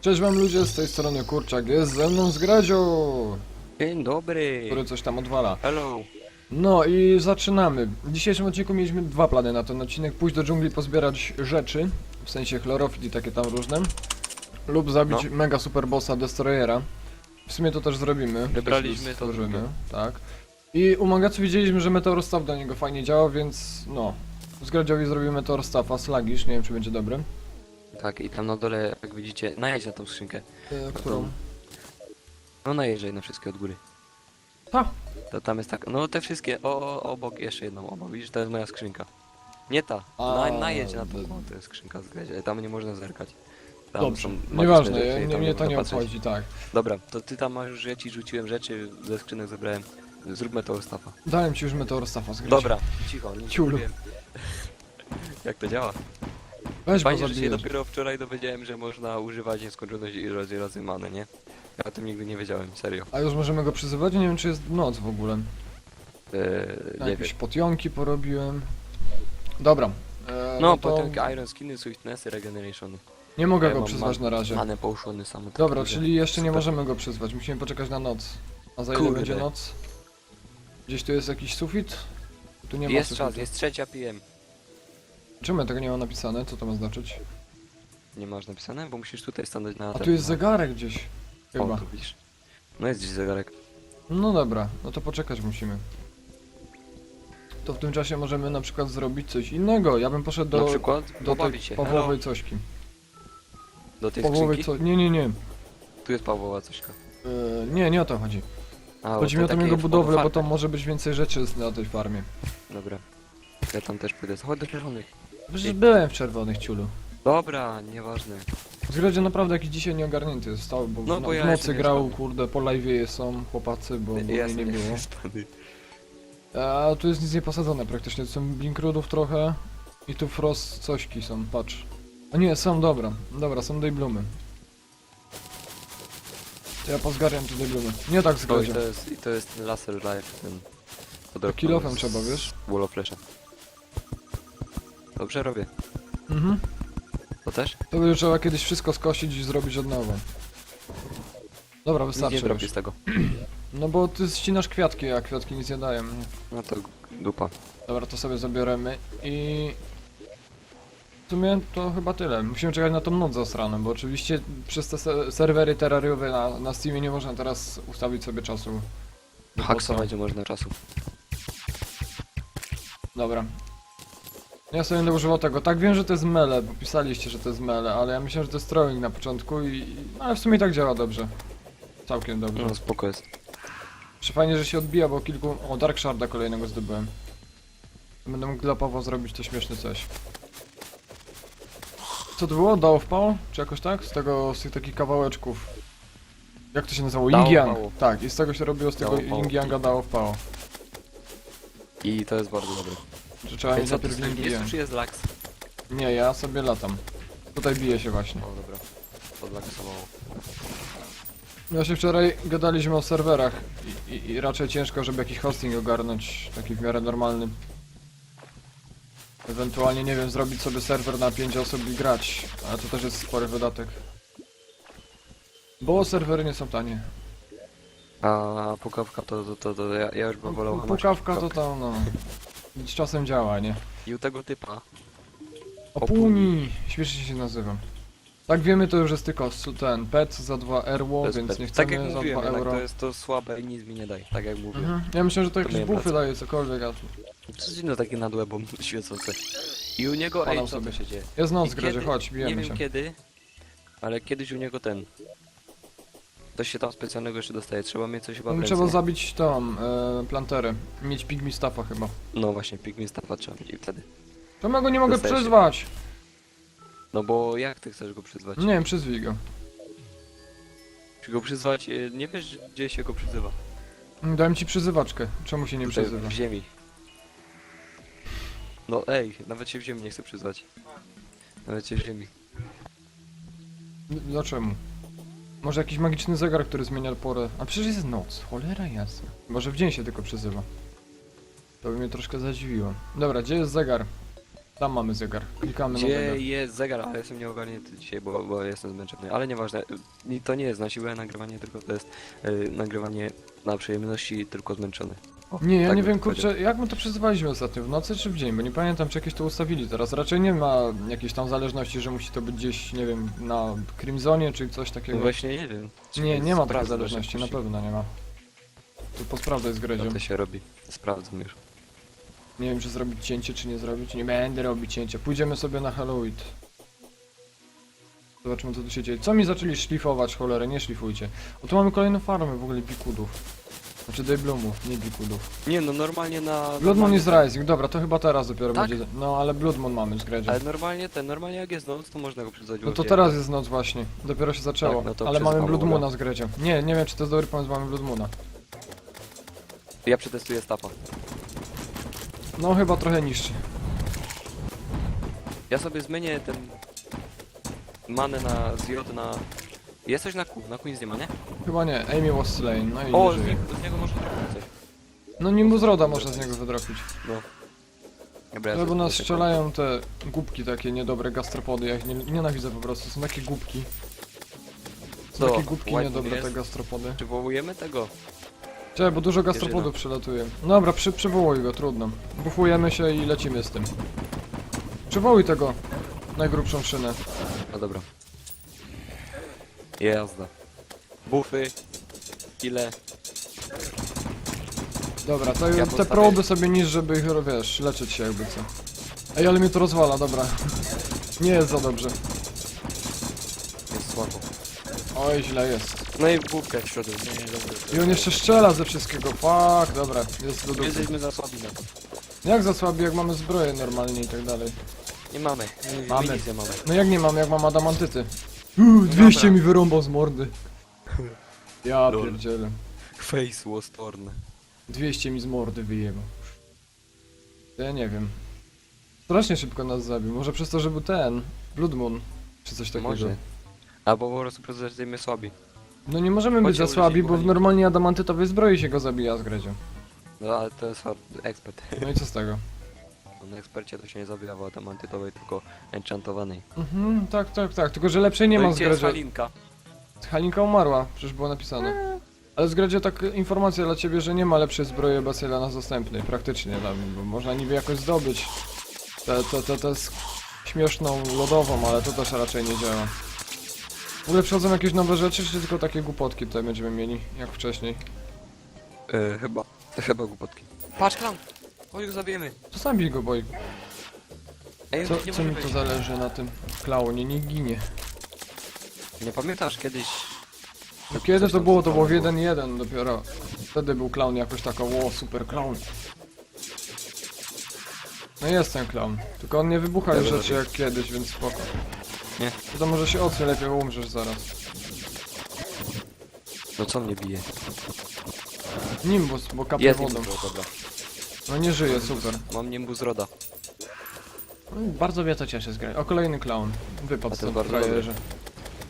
Cześć wam ludzie, z tej strony Kurczak, jest ze mną Zgradziu, Dzień dobry. który coś tam odwala. Hello. No i zaczynamy. W dzisiejszym odcinku mieliśmy dwa plany na ten odcinek. Pójść do dżungli, pozbierać rzeczy, w sensie chlorofil i takie tam różne. Lub zabić No. mega super bossa Destroyera. W sumie to też zrobimy. Wybraliśmy to stworzymy, drugie. Tak. I u Mangacu widzieliśmy, że Meteor Staff do niego fajnie działa, więc no. Zgradziowi zrobimy Meteor Staffa, Slagish, nie wiem czy będzie dobry. Tak, i tam na dole, jak widzicie, najedź na tą skrzynkę. E, którą? No najeżdżaj na wszystkie od góry. Ta. To tam jest tak, no te wszystkie, o, o obok jeszcze jedną, obok, widzisz, to jest moja skrzynka. Nie ta, A, na, najedź na tą, d- o, to jest skrzynka, zgadza, tam nie można zerkać. Tam Dobrze, są magiczne nieważne, rzeczy ja, nie, tam mnie to nie patrzeć. obchodzi, tak. Dobra, to ty tam masz już, ja ci rzuciłem rzeczy, ze skrzynek zebrałem. Zróbmy to Stafa. Dałem ci już Meteor Staffa, Zgradziu. Dobra, cicho, Ciulu. nie wiem. Jak to działa? Weź Fajnie, że się dopiero wczoraj dowiedziałem, że można używać nieskończoność razy razy manę, nie? Ja o tym nigdy nie wiedziałem, serio. A już możemy go przyzywać? Nie wiem czy jest noc w ogóle. Eee, nie wiem. Jakieś potionki porobiłem. Dobra. E, No, to potem Iron Skiny, Swiftnessy, Regeneration. Nie mogę Ja go mam przyzwać na razie. Manę połszony sam. Dobra, czyli jeszcze nie Super. możemy go przyzwać. Musimy poczekać na noc. A za ile Kurde. będzie noc? Gdzieś tu jest jakiś sufit? Tu nie ma Jest sufitu. czas, jest trzecia PM. Czemu tego nie ma napisane? Co to ma znaczyć? Nie masz napisane? Bo musisz tutaj stanąć na A tu jest na- zegarek gdzieś. O, Chyba. tu widzisz. No jest gdzieś zegarek. No dobra, no to poczekać musimy. To w tym czasie możemy na przykład zrobić coś innego. Ja bym poszedł na do, przykład do tej pobawić się. Pawłowej Hello. cośki. Do tej Pawłowej skrzynki? co... Nie, nie, nie. Tu jest Pawłowa cośka. E, nie, nie o to chodzi. A, Chodzi mi o tą takie jego w- budowlę, bo tam może być więcej rzeczy na tej farmie. Dobra. Ja tam też pójdę. Chodź do czerwonych. Przecież byłem w czerwonych ciulu. Dobra, nieważne. Zgradzie naprawdę jakiś dzisiaj nieogarnięty został, bo, No, w, bo ja w nocy jestem grał, niespany. kurde, po live'ie są chłopacy, bo, bo Ja mnie nie jestem było. A tu jest nic nie posadzone praktycznie, tu są blinkrudów trochę i tu frost cośki są, patrz. A nie, są, dobra, dobra, są dayblumy. To ja pozgarniam te dayblumy. Nie tak No i to jest, i to jest ten laser life, ten... To kilofem trzeba, wiesz? Wall of Flasha. Dobrze robię. Mhm. To też? To by trzeba kiedyś wszystko skosić i zrobić od nowa. Dobra, Nic wystarczy nie zrobię już. z tego. No bo ty ścinasz kwiatki, a kwiatki nic nie dają. No to dupa. Dobra, to sobie zabieremy i... W sumie to chyba tyle. Musimy czekać na tą noc zasraną, bo oczywiście przez te se serwery terrariowe na, na Steamie nie można teraz ustawić sobie czasu. Haksować nie można czasu. Dobra. Ja sobie będę używał tego. Tak wiem, że to jest mele, bo pisaliście, że to jest mele, ale ja myślałem, że to jest throwing na początku i... Ale w sumie i tak działa dobrze. Całkiem dobrze. No spoko jest. Jeszcze fajnie, że się odbija, bo kilku... O, Dark Sharda kolejnego zdobyłem. Będę mógł dla Pawła zrobić to śmieszne coś. Co to było? Dało wpało? Czy jakoś tak? Z tego, z tych takich kawałeczków. Jak to się nazywało? Dało Yin Yang. Tak, i z tego się robiło z tego Dało wpało. Yin Yanga dało wpało. I to jest bardzo dobre. Że trzeba mieć najpierw Jest Yang. czy jest laks? Nie, ja sobie latam. Tutaj bije się właśnie. O dobra. Podlaksowało. Ja się wczoraj gadaliśmy o serwerach i, i, i raczej ciężko, żeby jakiś hosting ogarnąć, taki w miarę normalny. Ewentualnie, nie wiem, zrobić sobie serwer na 5 osób i grać, ale to też jest spory wydatek. Bo serwery nie są tanie. A pukawka to, to, to, to ja, ja już bym wolał Pukawka to tam, no. Z czasem działa, nie? I u tego typa. Opuni! Śmiesznie się nazywam. Tak wiemy, to już jest tylko s- ten pet za 2 erło, to jest więc pet. nie tak chcemy jak za mówiłem, 2 jednak euro. to jest to słabe i nic mi nie daje. Tak jak mówię. Mhm. Ja myślę, że to jakieś miałem rację. daje cokolwiek, a tu... Przecież no takie nad łebą świecące. I u niego, Palał ej, co sobie. to się dzieje? Jest noc, I Gredzie, kiedy- chodź, Nie bijemy wiem się. kiedy, ale kiedyś u niego ten. Coś się tam specjalnego jeszcze dostaje. Trzeba mieć coś chyba w ręce, Trzeba zabić tą e, planterę. Mieć pigmi staffa chyba. No właśnie, pigmin staffa trzeba mieć i wtedy. Czemu go nie mogę Dostaje się. przyzwać? No bo jak ty chcesz go przyzwać? Nie wiem, przyzwij go. Czy go przyzwać? e, Nie wiesz gdzie się go przyzywa? Dałem ci przyzywaczkę. Czemu się nie Tutaj przyzywa? w ziemi. No ej, nawet się w ziemi nie chcę przyzwać. Nawet się w ziemi. D- Dlaczego? Może jakiś magiczny zegar, który zmienia porę. A przecież jest noc, cholera jasna. Może w dzień się tylko przyzywa. To by mnie troszkę zadziwiło. Dobra, gdzie jest zegar? Tam mamy zegar. Klikamy na Gdzie zegar. jest zegar? Ale jestem nieogarnięty dzisiaj, bo, bo jestem zmęczony. Ale nieważne. To nie jest na siłę nagrywanie, tylko to jest y, nagrywanie na przyjemności, tylko zmęczony. O, Nie, ja tak nie bym wiem, powiedział. kurczę, jak my to przesuwaliśmy ostatnio, w nocy czy w dzień, bo nie pamiętam, czy jakieś to ustawili teraz. Raczej nie ma jakiejś tam zależności, że musi to być gdzieś, nie wiem, na Crimsonie czy coś No takiego. właśnie nie wiem. Nie, nie ma takiej Sprawdzę zależności, na pewno nie ma. To posprawdzaj z Gredzią. To się robi? Sprawdzam już. Nie wiem, czy zrobić cięcie, czy nie zrobić. Nie będę robić cięcia. Pójdziemy sobie na Halloween. Zobaczymy, co tu się dzieje. Co mi zaczęli szlifować, cholerę, nie szlifujcie. O, tu mamy kolejną farmę w ogóle bikudów. Znaczy Daybloomów, nie bikudów. Nie no, normalnie na... Blood Moon normalnie is Rising, dobra, to chyba teraz dopiero Tak? będzie. No, ale Blood Moon mamy z Gredzią. Ale normalnie ten, normalnie jak jest noc, to można go przyzwać No to teraz jest noc właśnie, dopiero się zaczęło. Tak, no to ale przez mamy Blood uda. Moona z Gredzią. Nie, nie wiem, czy to jest dobry pomysł, mamy Blood Moona. Ja przetestuję stapa. No, chyba trochę niższy. Ja sobie zmienię ten... Manę na z J na... Jest coś na Q, na Q nic nie ma, nie? Chyba nie, Amy was slain, no i O, nie z, żyje. niego- z niego może trochę coś. No Nimbus Roda można z niego wydropić. No. Dobra, No nas strzelają te głupki takie niedobre gastropody, ja ich nie, nienawidzę po prostu, są takie głupki. Są Co? takie głupki White niedobre jest? te gastropody. Czy wołujemy tego? Czekaj, bo dużo gastropodów przelatuje. Dobra, przy, przywołuj go, trudno. Bufujemy się i lecimy z tym. Przywołuj tego najgrubszą szynę. No dobra. Jazda. Bufy. Ile? Dobra, to, Ja te postawię- proby sobie niż, żeby ich, wiesz, leczyć się jakby co. Ej, ale mnie to rozwala, dobra. Nie jest za dobrze. Jest słabo. Oj, źle jest. No i bufkę w środku. Nie, nie, dobra. I on jeszcze strzela ze wszystkiego, fuck, dobra, jest do dupy. Jesteśmy za słabi na to. Jak za słabi, jak mamy zbroję normalnie i tak dalej. Nie mamy. Nie, Mamy. My nic nie mamy. No jak nie mam, jak mam adamantyty? Uuu, 200 Dobra. mi wyrąbał z mordy. Ja Lol. pierdzielę. Face was torn. 200 mi z mordy wyjebał. To ja nie wiem. Strasznie szybko nas zabił, może przez to, że był ten, Blood Moon, czy coś takiego. Może. Albo po prostu jesteśmy słabi. No nie możemy być Chodźcie, za słabi, bo w normalnie adamantytowej zbroi się go zabija z gredzią. No ale to jest hard ekspert. No i co z tego? Na ekspercie to się nie zabija w atamantytowej, tylko enchantowanej. Mhm, tak, tak, tak, tylko że lepszej nie no ma z gdzie jest. Halinka? Halinka umarła, przecież było napisane. Ale z Gredzie tak informacja dla ciebie, że nie ma lepszej zbroi dla nas dostępnej, praktycznie, dla mnie, bo można niby jakoś zdobyć tę te, te, te śmieszną lodową, ale to też raczej nie działa. W ogóle przychodzą jakieś nowe rzeczy, czy tylko takie głupotki tutaj będziemy mieli, jak wcześniej? E, chyba. Chyba głupotki. Patrz klam! Chodź go zabijemy. To sam bij go, boj. Ej, Co, nie co może mi to zależy na tym klaunie, nie ginie. Nie pamiętasz kiedyś... To kiedy to było? To było w zostało? 1-1 dopiero. Wtedy był clown jakoś taka, ło, super clown. No jest ten clown, tylko on nie wybucha już Dobra, rzeczy jak kiedyś, więc spoko. Nie. To, to może się odsuń lepiej, bo umrzesz zaraz. No co mnie bije? Nimbus, bo kapie Jest wodą. nimbus, dobra. No nie żyje, super. Mam nimbus roda. No, bardzo mnie to cieszy z gry. O, kolejny clown. Wypadł A to stąd bardzo frajerze.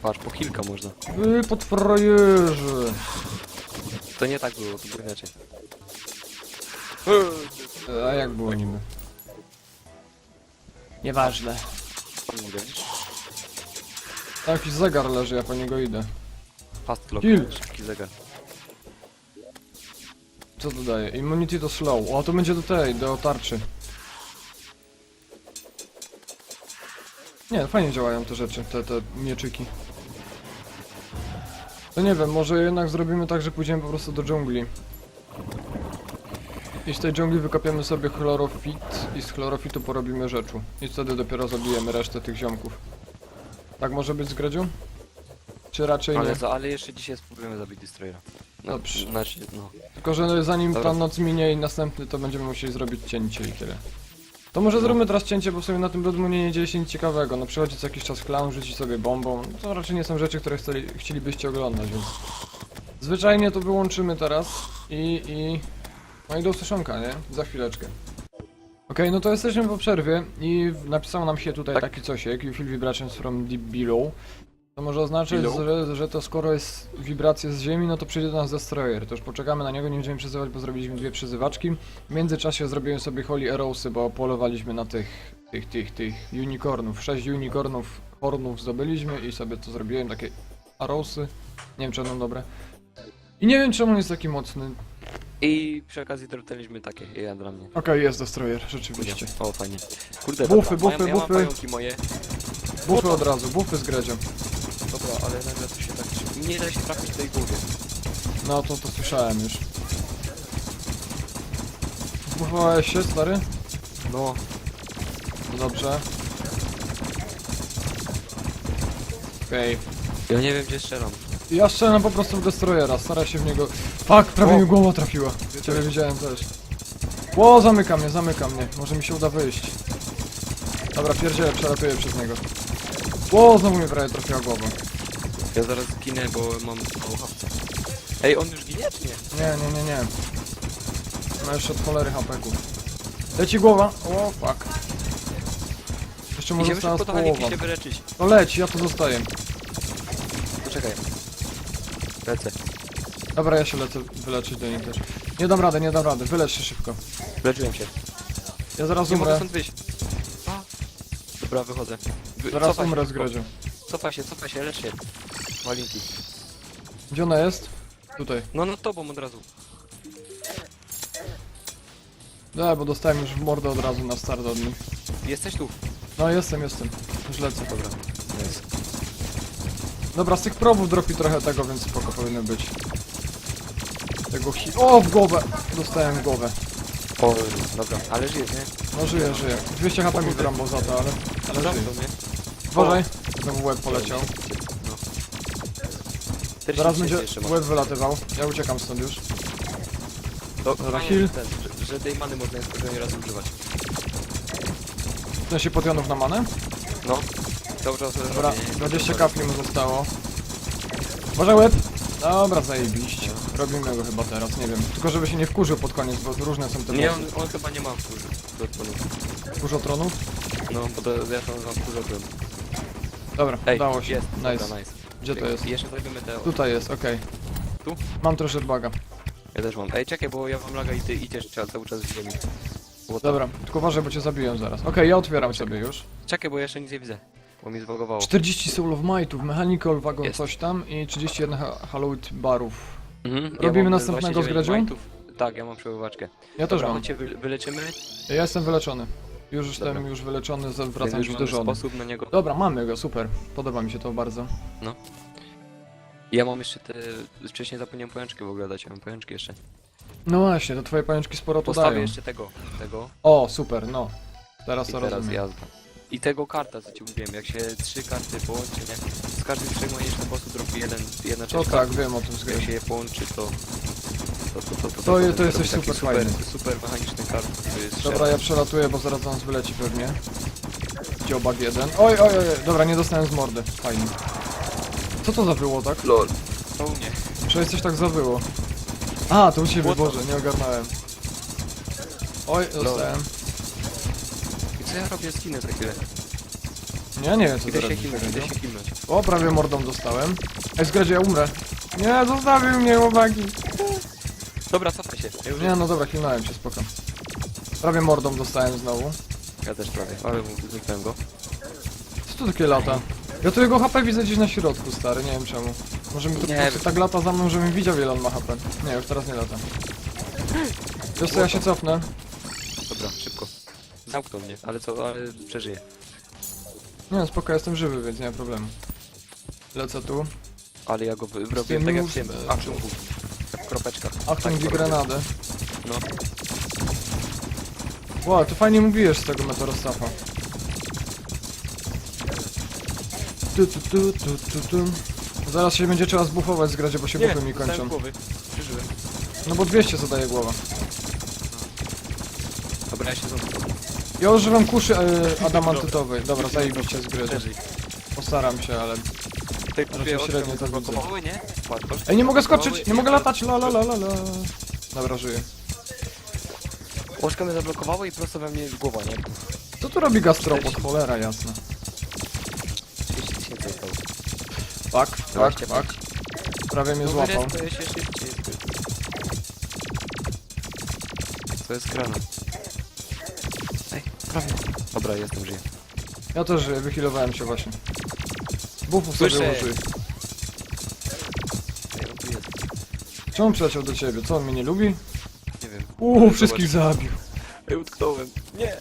Patrz, po kilka można. Wypadł frajerze. To nie tak było, to było inaczej. A jak było niby? Nieważne. Nie mogę, widzisz? Tam jakiś zegar leży, ja po niego idę. Fast clock, Kill. szybki zegar. Co to daje? Immunity to slow. O, to będzie do tej, do tarczy. Nie, fajnie działają te rzeczy, te, te mieczyki. To nie wiem, może jednak zrobimy tak, że pójdziemy po prostu do dżungli. I z tej dżungli wykopiemy sobie chlorofit i z chlorofitu porobimy rzeczu. I wtedy dopiero zabijemy resztę tych ziomków. Tak może być z Gredzią? Czy raczej nie? Ale, za, ale jeszcze dzisiaj spróbujemy zabić Destroyera. No, Dobrze. Znaczy, no. Tylko, że zanim ta Dobra. noc minie i następny, to będziemy musieli zrobić cięcie i tyle. To może No. zróbmy teraz cięcie, bo w sumie na tym Blood Moonie nie dzieje się nic ciekawego. No przychodzi co jakiś czas clown, rzuci sobie bombą. To raczej nie są rzeczy, które chcieli, chcielibyście oglądać, więc... Zwyczajnie to wyłączymy teraz i... i... No i do usłyszonka, nie? Za chwileczkę. Okej, no to jesteśmy po przerwie i napisało nam się tutaj Tak. taki cosiek, you feel vibrations from deep below. To może oznaczać, Below? że, że to skoro jest wibracja z ziemi, no to przyjdzie do nas Destroyer. To już poczekamy na niego, nie będziemy przyzywać, bo zrobiliśmy dwie przyzywaczki. W międzyczasie zrobiłem sobie Holy Arrowsy, bo polowaliśmy na tych tych, tych, tych unicornów. 6 unicornów, hornów zdobyliśmy i sobie to zrobiłem, takie arrowsy. Nie wiem, czy będą dobre. I nie wiem, czemu on jest taki mocny. I przy okazji dotknęliśmy takie, ja dla mnie. Okej, jest destroyer, rzeczywiście. O, fajnie. Kurde, Bufy, dobra, bufy, ja, ja mam bufy. pająki moje. Bufy od razu, bufy z gredziem. Dobra, ale nagle to się tak... Nie da się trafić tej głowie. No to to słyszałem już. Zbufowałeś się, stary? No, To dobrze. Okej. ja nie wiem gdzie strzelam. Ja strzelam po prostu w Destroyera, staraj się w niego... Fuck, prawie mi głowa trafiła. Ciebie widziałem też. Ło, zamyka mnie, zamyka mnie. Może mi się uda wyjść. Dobra, pierdzielę, przelatuję przez niego. Ło, znowu mi prawie trafiła głowa. Ja zaraz ginę, bo mam mało hapce. Ej, on już ginie czy nie? Nie, nie, nie, nie. Ma jeszcze od cholery hapeków. Leci głowa. O, fuck. Jeszcze może Idziemy została szybko z do Haniki połową. się wyleczyć. No leć, ja tu zostaję. Poczekaj. Lecę. Dobra, ja się lecę wyleczyć do nich też. Nie dam rady, nie dam rady. Wylecz się szybko. Leczyłem się. Ja zaraz Nie mogę umrę. stąd wyjść. A. Dobra, wychodzę. Wy, Zaraz cofaj umrę się z szybko. gredzią. Cofa się, cofa się, lecz się. Malinki. Gdzie ona jest? Tutaj. No nad tobą od razu. Da, bo dostałem już w mordę od razu na start od nich. Jesteś tu. No jestem, jestem. Już lecę. Dobra. Jest. Dobra, z tych probów dropi trochę tego, więc spoko powinno być. Tego hi... O, w głowę! Dostałem w głowę. O, dobra. Ale żyjesz, nie? No żyję, żyję. 200 HP mi wrąbał za to, ale... Ale żyję. Zamknął mnie. Uważaj. Znowu łeb poleciał. No. Zaraz 46 będzie jeszcze łeb wylatywał. Ja uciekam stąd już. To, Dobra, fajnie, heal. że ten, że, że tej many można nieskończenie raz używać. W sensie potionów na manę? No. Dobra, nie? 20 kapli mu zostało. Uważaj łeb! Dobra, zajebiście. Robimy go chyba teraz, nie wiem. Tylko żeby się nie wkurzył pod koniec, bo różne są te Nie, bossy. on, on chyba nie ma wkurzu. odpłonu. Kurzotronów? No, bo to ja to mam wkurzotron. Dobra, Ej, udało się. jest. nice. Dobra, nice. Gdzie to jest? Jeszcze zrobimy te... Tutaj jest, okej. Tu? Mam troszkę baga. Ja też mam. Ej, czekaj, bo ja mam laga i ty idziesz trzeba cały czas w ziemi. Dobra, tylko uważaj, bo cię zabiję zaraz. Okej, ja otwieram sobie już. Czekaj, bo ja jeszcze nic nie widzę. Bo mi zwogowało. 40 Soul of Mightów, Mechanical Wagon Jest. coś tam i 31 ha Hallowed Barów. Mhm. Robimy mam następnego 29 z majtów. Tak, ja mam przebywaczkę. Ja też Dobra, mam. chodźcie, wy, wyleczymy. Ja jestem wyleczony. Już jestem Dobra. już wyleczony, za- wracam Jak już do żony. sposób na niego. Dobra, mamy go, super. Podoba mi się to bardzo. Ja mam jeszcze te... Wcześniej zapomniałem pajączki w ogóle dać, ja mam pajączki jeszcze. No właśnie, to twoje pajączki sporo tu Postawię dają. jeszcze tego, tego O, super, no. Teraz i to teraz rozumiem. jazda. I tego karta, co ci mówiłem, jak się trzy karty połączy, nie? Z każdym trzech magicznych sposób dropi jeden, jedna To część tak, karty. wiem o tym. Jak się je połączy, to... To, to, to, to, To to robi jesteś taki super super, fajny. super mechaniczny kart, który jest Dobra, ja przelatuję, bo zaraz do nas wyleci pewnie. Dziobak jeden. Oj, oj, oj, dobra, nie dostałem z mordy. Fajnie. Co to zawyło, tak? LOL. To u mnie. Przecież coś tak zawyło. A, to u ciebie, Boże, nie ogarnąłem. Oj, dostałem. Co ja robię? Skinę za chwilę. Nie, nie wiem co Idę się kimnąć, idę się kimnąć. O, prawie mordą dostałem. Ej, zgradzie, ja umrę. Nie, zostawił mnie, chłopaki. Dobra, cofaj się. Ja, już Nie, no dobra, kilnąłem się, spoko. Prawie mordą dostałem znowu. ja też prawie, ale zniknąłem go. Co to takie lata? Ja tu jego HP widzę gdzieś na środku, stary, nie wiem czemu. Może mi to po Nie prostu wiem. tak lata za mną, żebym widział ile on ma HP. Nie, już teraz nie lata. Wiesz co, ja się cofnę. Zamknął mnie, ale co, ale przeżyję. Nie, spoko, jestem żywy, więc nie ma problemu. Lecę tu. Ale ja go wy- robię tym tak jak mów- w tym, e. Jak w. Achtung, Tak die to robię. Grenady. No, Wow, ty fajnie mówiłeś z tego Metorostafa. Tu, tu, tu, tu, tu, tu. Zaraz się będzie trzeba zbufować z gradzie, bo się nie, mi dostałem kończą. głowy. Przeżyłem. No bo 200 zadaje głowa. Dobra, ja się zamknę. Ja używam kuszy e, adamantytowej. Dobra, zajebiście z gry. Postaram się, ale... Te Raczej dwie oczka średnio to widzę. nie? Ej, nie mogę skoczyć, nie mogę latać, la la la la la. Dobra, żyję. Oczka mnie zablokowało i prosto we mnie głowa, nie? Co tu robi gastropod? Cholera jasna. 30 tysięcy zostało. Fuck, fuck, 25. fuck. Prawie mnie złapał. się. Co jest grane? Prawie. Dobra, jestem, żyję. Ja też żyję, wychilowałem się właśnie. Buffów sobie Słyszę. użyj. Jest. Czemu przyleciał do ciebie? Co, on mnie nie lubi? Nie wiem. Uuu, wszystkich zabił. Ej, utknąłem. Nie!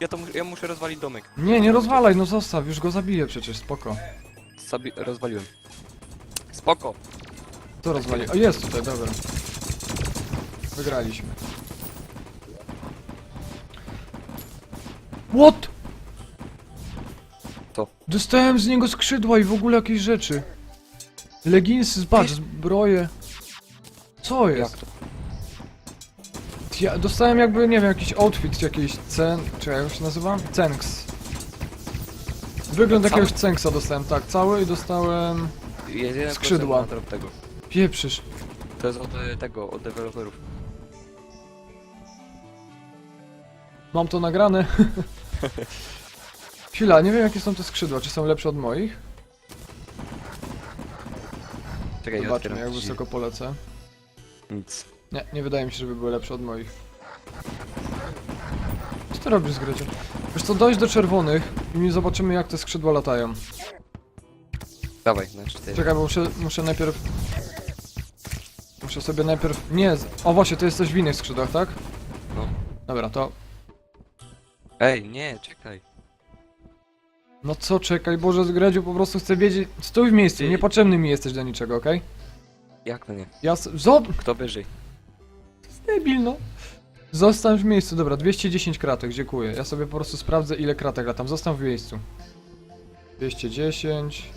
Ja to mu ja muszę rozwalić domek. Nie, nie rozwalaj, no zostaw, już go zabiję przecież, spoko. Zabi rozwaliłem. Spoko. To rozwali. O, jest tutaj, dobra. Wygraliśmy. What? Co? Dostałem z niego skrzydła i w ogóle jakieś rzeczy. Leginsy, patrz, zbroje. Co jest? Jak to? Ja dostałem jakby, nie wiem, jakiś outfit, jakiś cen... czy jak się nazywa? Cenks. Wygląd Cały? jakiegoś cenksa dostałem, tak, cały i dostałem... Jest Skrzydła. na trop tego. Pieprzysz. To jest od e, tego, od deweloperów. Mam to nagrane. Chwila, nie wiem jakie są te skrzydła, czy są lepsze od moich? Czekaj, ja Zobaczmy otwieram jak drzwi. wysoko polecę. Nic. Nie, nie wydaje mi się, żeby były lepsze od moich. Co ty robisz z gryciem? Wiesz co, dojść do czerwonych i mi zobaczymy jak te skrzydła latają. Dawaj, na cztery. Czekaj, bo muszę, muszę najpierw... Muszę sobie najpierw... Nie, z- o właśnie, to jest coś w innych skrzydłach, tak? No. Dobra, to... Ej, nie, czekaj. No co, czekaj, Boże, Gredziu po prostu chcę wiedzieć... Stój w miejscu, Ty- niepotrzebny mi jesteś do niczego, okej? Jak to nie? Ja... s- Zob... Kto wyżej? Debil, no. Zostań w miejscu, dobra, 210 kratek, dziękuję. Ja sobie po prostu sprawdzę ile kratek latam, zostań w miejscu. 210...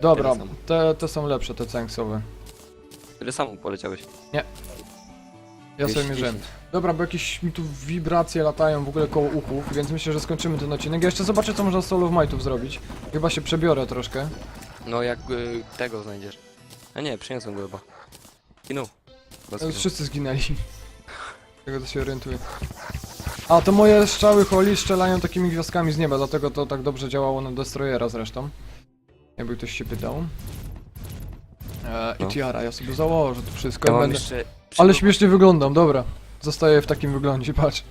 Dobra, Tyle samo. te, te są lepsze, te cenksowe. Tyle samo poleciałeś. Ja sobie 210. mierzyłem. Dobra, bo jakieś mi tu wibracje latają w ogóle koło uchów, więc myślę, że skończymy ten odcinek. Ja jeszcze zobaczę, co można z Soul of Mightów zrobić. Chyba się przebiorę troszkę. No jak y, tego znajdziesz. A nie, przyniosłem go chyba. Kinu. E, Wszyscy zginęli. Z Tego to się orientuję. A, to moje strzały Holi strzelają takimi gwiazdkami z nieba, dlatego to tak dobrze działało na Destroyera zresztą. Jakby ktoś się pytał. E, I No. tiara, ja sobie założę to wszystko. Ja i mam będę... jeszcze... Ale śmiesznie wyglądam, dobra. Zostaję w takim wyglądzie, patrz.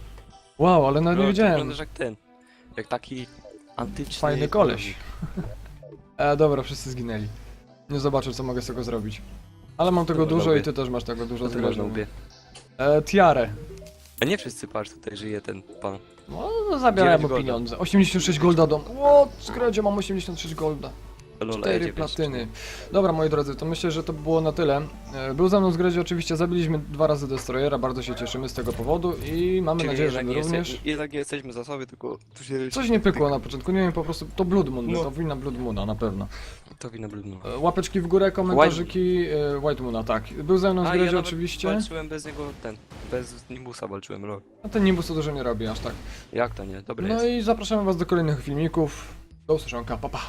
Wow, ale nawet nie ty wiedziałem. Wyglądasz jak ten. Jak taki antyczny... Fajny koleś. E, dobra, wszyscy zginęli. Nie zobaczę, co mogę z tego zrobić. Ale mam tego Dobra, dużo i lubię. ty też masz tego dużo. Co ty z masz na Gredzią. łbie? E, tiarę. A nie wszyscy, patrz, tutaj żyje ten pan. No, no mu golda. pieniądze. 86 golda dom. O, skręcie mam 86 golda. Lola, 4 jedzie platyny. Dobra, moi drodzy, to myślę, że to było na tyle. E, Był ze mną z Gredzie oczywiście, zabiliśmy dwa razy Destroyera, bardzo się cieszymy z tego powodu i mamy Czyli nadzieję, że jednak wy nie również. jeste- jednak nie jesteśmy za sobie, tylko tu się... Coś nie pykło na początku, nie wiem, po prostu to Blood Moon, No. to wina Blood Moona, na pewno. To wina brudno. E, Łapeczki w górę, komentarzyki, e, White Moona, tak. Był ze mną z nawet oczywiście. walczyłem bez niego, ten, bez Nimbusa walczyłem, lol. A ten Nimbus to dużo nie robi aż tak. Jak to nie? Dobre No jest. i zapraszamy was do kolejnych filmików. Do usłyszonka, pa pa.